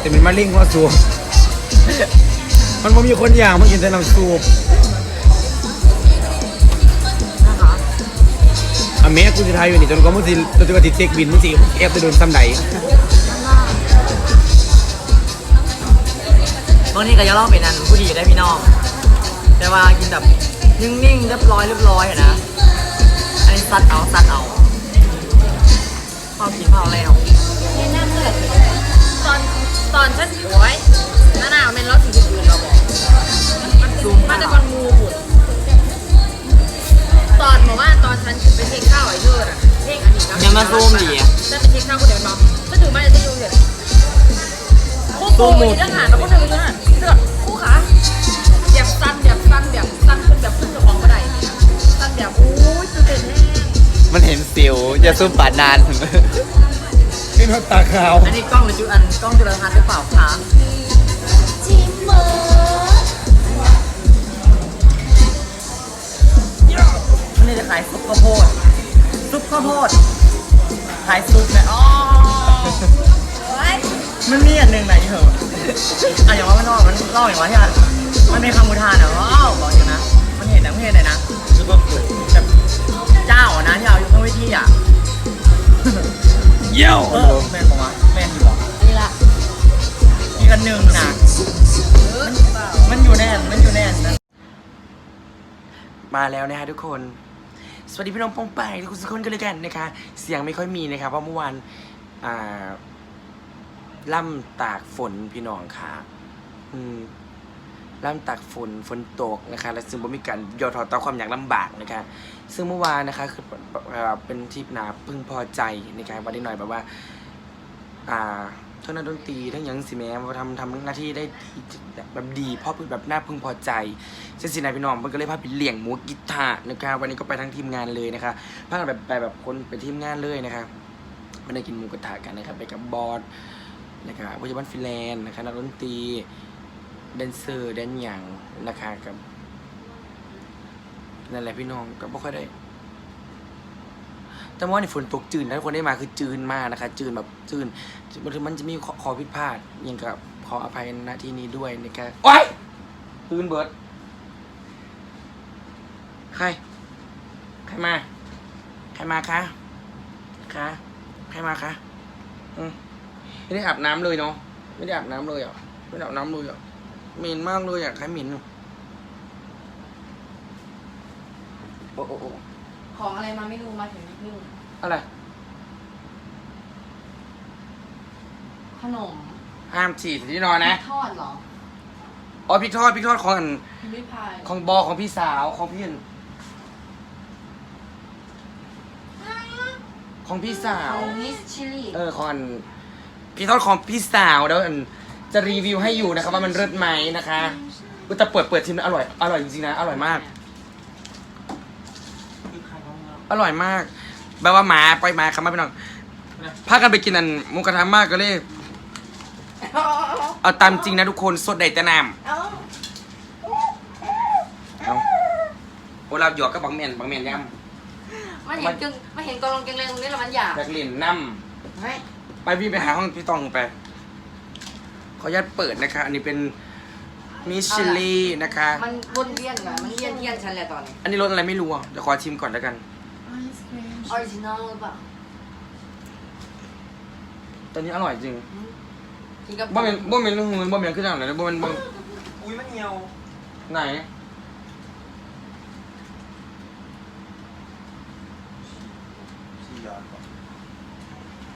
แต่เป็นมะเร็งหัวสูบมันบ่มีคนอย่างมันกินแต่น้ำสูบนะคะอะแม่กูจะทายอยู่นี่จนกว่ามึงสิจนกว่าติดเช็คบินมึงสิแอบไปโดนซ้ำใดบางทีก็จะลองเป็นอันผู้ดีได้พี่น้อง แต่ว่ากินแบบนิ่งๆเรียบร้อยเรียบร้อยอะนะ อันนี้ซัดเอาซัดเอาเผากินเผาแล้วในหน้าเลือดต อนตอนฉันโอ้ยนั่นน่ะเป็นรถสีอื่นเราบอกมันซูมมันเข้าจะมันงูบุดตอนบอกว่าตอนฉันไปเทคข้าวไอ้เธออะเทคอันนี้ก็ยังมาซูมดีอะฉันไปเทคข้าวคนเดียวเนาะฉันถือมาจะยุ่งเสร็จคู่โกงอยู่ทหารแล้วก็เดินอยู่นั่นเสือกคู่ขาแบบสั้นแบบสั้นแบบสั้นขึ้นแบบขึ้นกับของกระไดเนี่ยสั้นแบบโอ้ยตื่นเต้นแน่มันเห็นสิวอย่าซุ่มปาดนาน เป็นหัวตาขาว อันนี้กล้องหรือจุดอันกล้องจุลทรรศน์หรือเปล่าคะจิมเมอร์อันนี้จะขายซุปข้าวโพด ซุปข้าวโพด ขายซุปเนี่ยอ๋อมันมีอันหนึ่งไหนเหรออะอย่างว่ามันนอกมันเล่าอย่างว่าที่มันมันมีคำอุทานอะว้าวบอกอย่างนะ มันเห็นนะมันเห็นเลยนะแบบเจ้าอะนะที่เรา เยี่ยวเออแม่นบอกว่าแม่นอยู่หรอนี่ละอีกอันหนึ่งนะมันอยู่แน่นมันอยู่แน่นนะมาแล้วนะฮะทุกคน สวัสดีพี่น้องปองไปทุกคนกันเลยกันนะคะ เสียงไม่ค่อยมีนะครับเพราะเมื่อวานอ่าล่ำตากฝนพี่น้องค่ะ อืม ล่ำตากฝนฝนตกนะคะและซึ่งบ่มีการย่อถอดต่อความอยากลำบากนะคะซึ่งเมื่อวานนะคะคือเอ่อเป็นทริปนาพึงพอใจในการวันนี้หน่อยแบบว่าอ่าทั้งนักดนตรีทั้งหยังสิแม้มาทำทำหน้าที่ได้แบบดีเพราะแบบน่าพึงพอใจเช่นสินายพี่น้องมันก็เลยพาไปเลี้ยงหมูกีตาร์นะครับวันนี้ก็ไปทั้งทีมงานเลยนะคะพากันแบบไปแบบคนไปทีมงานเลยนะคะไม่ได้กินหมูกระทะกันนะครับไปกับบอสนะครับวิจบันฟิแลนด์นะคะนักดนตรี แดนเซอร์แดนหยังนะคะกับนั่นแหละพี่น้องก็ไม่ค่อยได้ แต่ว่าในฝนตกจืดนะทุกคนได้มาคือจืดมากนะคะ จืดแบบจืดมันมันจะมีขอขอผิดพลาดยังกับขออภัยณที่นี้ด้วยนะครับโอ้ยตื่นเบิร์ดใครใครมาใครมาคะคะใครมาคะอืมไม่ได้อาบน้ำเลยเนาะไม่ได้อาบน้ำเลยอะไม่ได้อาบน้ำเลยอะ เหม็นมากเลยอะใครเหม็นอะโอ้โอ้โอ้ของอะไรมาไม่รู้มาถึงนิดนึงอะไร ขนมห้ามฉีดที่นอนนะทอดเหรอ อ๋อพริกทอดพริกทอดของอันพิมพ์ริพายของบอของพี่สาวของพี่อันของพี่สาวมิสชิลี่เออของอันพี่ทอดของพี่สาวแล้วอัน จะรีวิวให้อยู่นะครับว่ามันเลิศไหมนะคะอุยแต่เปิดเปิดชิมแล้วอร่อยอร่อยจริงๆนะอร่อยมาก อร่อยมากแบบว่าหมาปล่อยหมาคำมาพี่น้องพากันไปกินอันหมูกระทะมากก็เลยเอาตามจริงนะทุกคนสดใดแต่น้ำเอ้าเอาโอลาหยอกกับบางแมนบางแมนย่มันเห็นกึ่งมันเห็นกองลงเกงเลงตรงนี้แล้วมันอยากำอยากเล่นน้ให้ำไปพี่ไปหาห้องพี่ตองไป ขออนุญาตเปิดนะคะ อันนี้เป็นมิชลีนะคะ มันวนเวียนกันมันเวียนเทียนฉันแหละตอนนี้อันนี้รสอะไรไม่รู้อะเดี๋ยวขอชิมก่อนแล้วกันออริจินอลหรือเปล่าตอนนี้อร่อยจริงกินกับบ่เมนบ่เมนหืนบ่เมนขึ้นอย่างไรบ่เมนบ่อุ้ยมันเหี่ยวไหน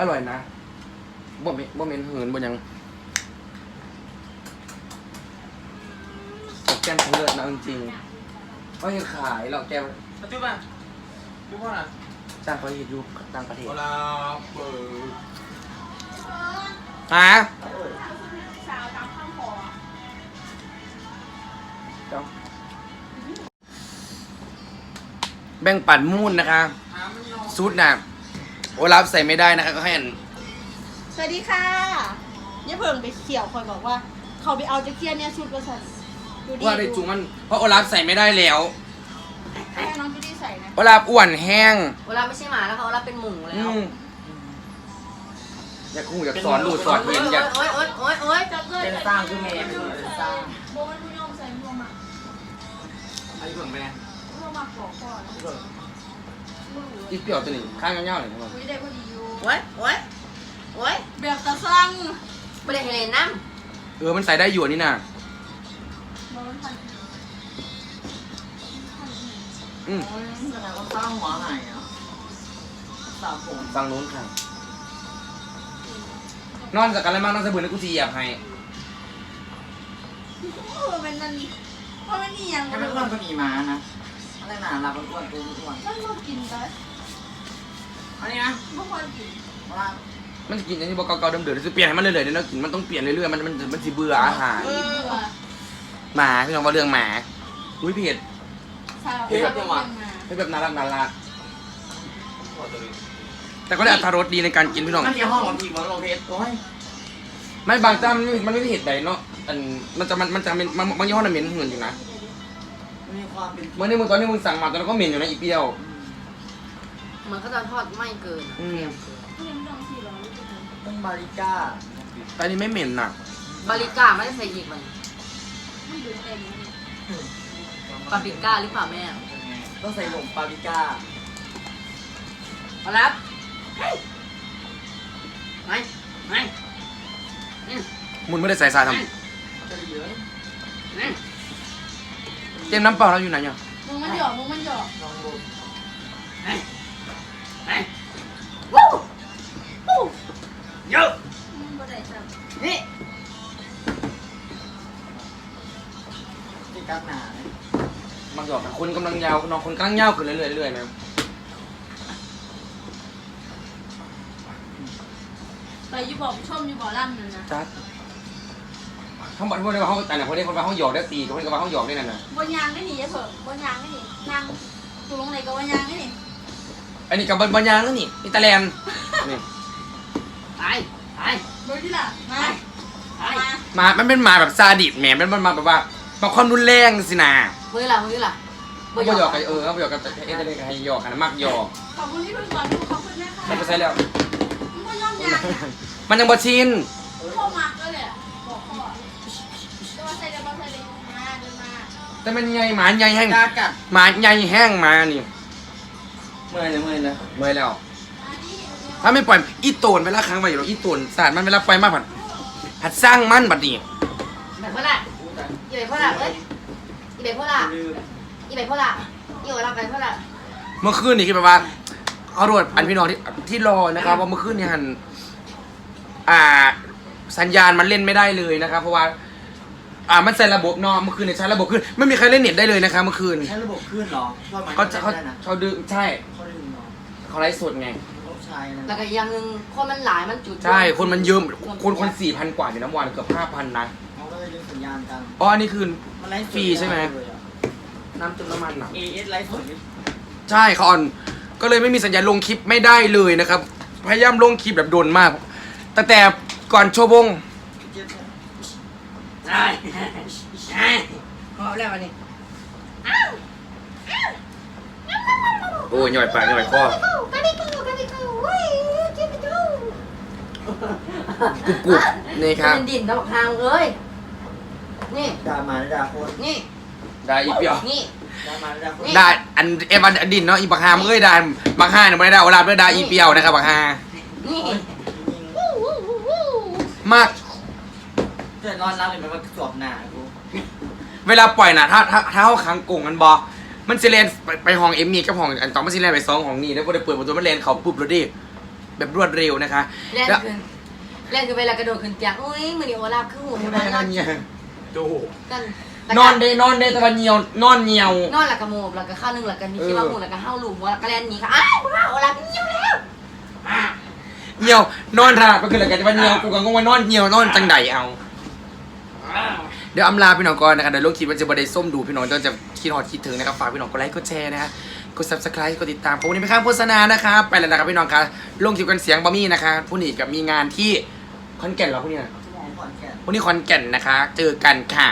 อร่อยนะบ่เมนบ่เมนหืนบ่หยัง กแก้มของเลิศนะเอาจริงๆเขายังขายหรอกแก้วจุ๊บอะจุ๊บพ่อน่ะจ้างเขาเห็นอยู่ต่างประเทศเวลาเปิดฮะแบ่งปันมูนนะคะซูดน่ะโอรับใส่ไม่ได้นะคะก็ให้อันสวัสดีค่ะเนี่ยเพิ่งไปเขียวคอยบอกว่า เขาไปเอาจะเกียร์เนี่ยชุดประสัน ดูดีว่าได้จุงมันเพราะโอรับใส่ไม่ได้แล้ว ให้น้องดูดีใส่นะโอรับอ้วนแห้งเวลาไม่ใช่หมาแล้วเขาเวลาเป็นหมูแล้อืวมอยากคู่อยากสอนดูสอนเห็นอยาก โอ๊ยโอ๊ยโอ๊ยโอ๊ยจับเลยเป็นสร้างคือเมย์เป็นสร้าง โบมันผู้ยอมใส่รวมอะไอ้เพิ่งไปไงรวมมาขอก่อนอีเปรี้ยวตัวนี้ข้างเงี้ยวๆเลยครับคุยได้พอดีอยู่โอ๊ยโอ๊ยโอ๊ยแบบตะสั่งไม่ได้ให้เล่นน้เออมันใส่ได้อยู่อันนี่น่ะโบมันพันอืมแสดงว่าสร้างหัวไหนอะสามผมฟังนู้นค่ะ นอนจากกันแล้วมั้งนอนสะบืนแล้วกูจีอยากให้เออเป็นนั่นเพราะมันนี่ยังแค่ไม่อ้วนก็มีม้านะอะไรหนาลาเป็นอ้วนกูอ้วนมันบ่กินได้อันนี้นะบ่ควรกินว่ามันจะกินอันนี้บอกเก่าๆเดิมๆเดี๋ยวจะเปลี่ยนให้มันเรื่อยๆเดี๋ยวเรากินมันต้องเปลี่ยนเรื่อยๆมันมันมันสิเบื่ออาหารเออ หมาพี่น้องว่าเรื่องหมาอุ้ยเผ็ด สาวเรื่องมาเผ็ดแบบน่ารักน่ารักแต่ก็ได้อรรถรสดีในการกินพี่น้อง มันมีห้องของพี่บอลโลเพสโอ้ยไม่บางจ้ามันไม่มันไม่ได้เห็ดใดเนาะอันมันจะมันมันจะเป็นมันบางยี่ห้อน่ะเหม็นหืนอยู่นะมันมีความเป็นเมื่อนี้มึงตอนนี้มึงสั่งมาตอนนั้นก็เหม็นอยู่นะอีเปรี้ยวำมันก็จะทอดไม่เกินอืมต้องบาริก้า แต่อันนี้ไม่เหม็นน่ะ บาริก้าไม่ได้ใส่หยิกมัน ปาปริก้าหรือเปล่าแม่ต้องใส่ผมบาริก้าเอาละไปไปอืมมึงไม่ได้ใส่สารทจะดีเลยอืมำเต็มน้ำเปล่าเราอยู่ไหนเนี่ยมึงมันหยอกมึงมันหยอกลองดูไปไปวู้วู้ ที่กัดหนามันหยอกกันคนกำลังยาวน้องคนกำลังยาวขึ้นเรื่อยๆเรื่อยๆนะไปอยู่บอกชมอยู่บ่ล่ำนั่นนะจัดทั้งหมดพวกนี้ว่าเขาแต่ไหนพวกนี้คนว่าเขาหยอกได้ตีคนนี้ก็ว่าเขาหยอกได้นั่นน่ะบนยางไม่หนีเพิ่มบนยางไม่หนียางตัวลงไหนก็บนยางไม่หนีอันนี้กับบอลยางแล้วนี่อิตาเลียนนี่ไปไปดูที่ล่ะมาไปมาหมา มันเป็นหมาแบบซาดิสแหมมันมันมาแบบว่า มาความรุนแรงสินะมือละมือละเขาหยอกกันเออเขาหยอกกันแต่เอตาเลียนให้หยอกกันมักหยอกขอบคุณที่เพิ่งสอนดูขอบคุณนะคะมันก็ใช่แล้วมึงก็ย่อมยางอะมันยังบ่ชินพ่อมักแล้วเลยอะบอกพ่อจะมาใส่เดี๋ยวมาใส่เดี๋ยวมาเดินมาแต่มันใหญ่หมาใหญ่แห้งกล้ากัดหมาใหญ่แห้งมานี่เมื่อยเลยเมื่อยเลยเมื่อยแล้วมาดิถ้าไม่ปล่อยอีโตนเวลาค้างไว้อยู่หรอกอีโตนสาดมันเวลาปล่อยมาผัดผัดสร้างมันบัดนี้แบบพ่อละ อีแบบพ่อละเอ้ยอีแบบพ่อละลืมอีแบบพ่อละอีแบบเราไปพ่อละเมื่อคืนนี่คือแบบว่าเอารวดอันพี่น้องที่ที่รอนะครับว่าเมื่อคืนนี่หันอ่า สัญญาณมันเล่นไม่ได้เลยนะครับ เพราะว่า อ่ามันใส่ระบบเนอะเมื่อคืนเนี่ยใช้ระบบขึ้นไม่มีใครเล่นเน็ตได้เลยนะครับเมื่อคืนใช้ระบบขึ้นเหรอว่ามันเขาจะเขาได้นะเขาดึงใช่เขาดึงเหรอเขาไลฟ์สดไงเขาใช้นะแล้วก็อีกอย่างหนึ่งคนมันหลายมันจุดใช่คนมันเยอะคนคนสี่พันกว่าอยู่น้ำวันเกือบห้าพันนะเขาก็เลยดึ งสัญญาณกันอ๋ออันนี้คือ มันไลฟ์สดฟรีใช่ไหม เลยอะ น้ำจุ่มน้ำมันอะ AS ไลฟ์สดนี่ใช่เขาออนก็เลยไม่มีสัญญาณลงคลิปไม่ได้เลยนะครับ พยายามลงคลิปแบบโดนมากตั้งแต่ก่อนโชว์วงใช่ใช่พอแล้ววันนี้โอ้ยหน่อยปากหน่อยคอกันดิกูกันดิกูเว้ยกินไปดูกุบกุบนี่ครับเป็นดินดอกทางเอ้ย นี่ ด่าหมาด่าคนนี่ ได้อีเปียวนี่ ด่าหมาด่าคนนี่ได้อันเอวันดินเนาะอีบักฮามเอ้ยได้บักฮาเนี่ยไม่ได้ได้โอลาฟด้วยได้อีเปียวนะครับบักฮานี่มากเกิดนอนรับเลยมันมาสวบหนากูเวลาปล่อยนะถ้าถ้าถ้าเขาค้างกงกันบอมันจะเลนไปไปห้องเอ็มมี่กับห้องอันต่อมันจะเลนไปซองของนี่แล้วพอได้เปิดประตูมันเลนเขาปุ๊บรถดิแบบรวดเร็วนะคะ เล่นแล้วขึ้นเล่นคือเวลากระโดดขึ้นเตียงอุ้ยมือนี่โอลาฟขึ้นหูไม่ทำไมได้น อนเนี่ยดูกันนอนเดนอนเดตะวันเนียวนอนเนียว นอนหลักกระโมบหลักกระข้าวหนึ่งหลักกระมีขี้ว่าหูหลักกระห้าวหลุมหลักกระแลนหนีค่ะอ้าวว้าวโอลาฟเงี้ยวแล้วเนียวนอนราก็คืออะไรกันตะวันเนียว กูก็งงว่านอนเนียวนอนจังไดเอา เดี๋ยวอำลาพี่น้องก่อนนะครับเดี๋ยวลงคลิปมันจะบไดส้มดูพี่น้องจะคิดฮอดคิดถึงนะครับฝากพี่น้องกดไลค์กดแชร์นะฮะกด subscribe กดติดตามผมวันนี้ไม่ข้ามโฆษณานะครับไปแล้วนะครับพี่น้องครับลงคลิปกันเสียงบะมี่นะคะผู้นี้กับมีงานที่ขอนแก่นเหรอผู้นี้สมองขอนแวันนี้คอนแก่นนะคะ เจอกันค่ะ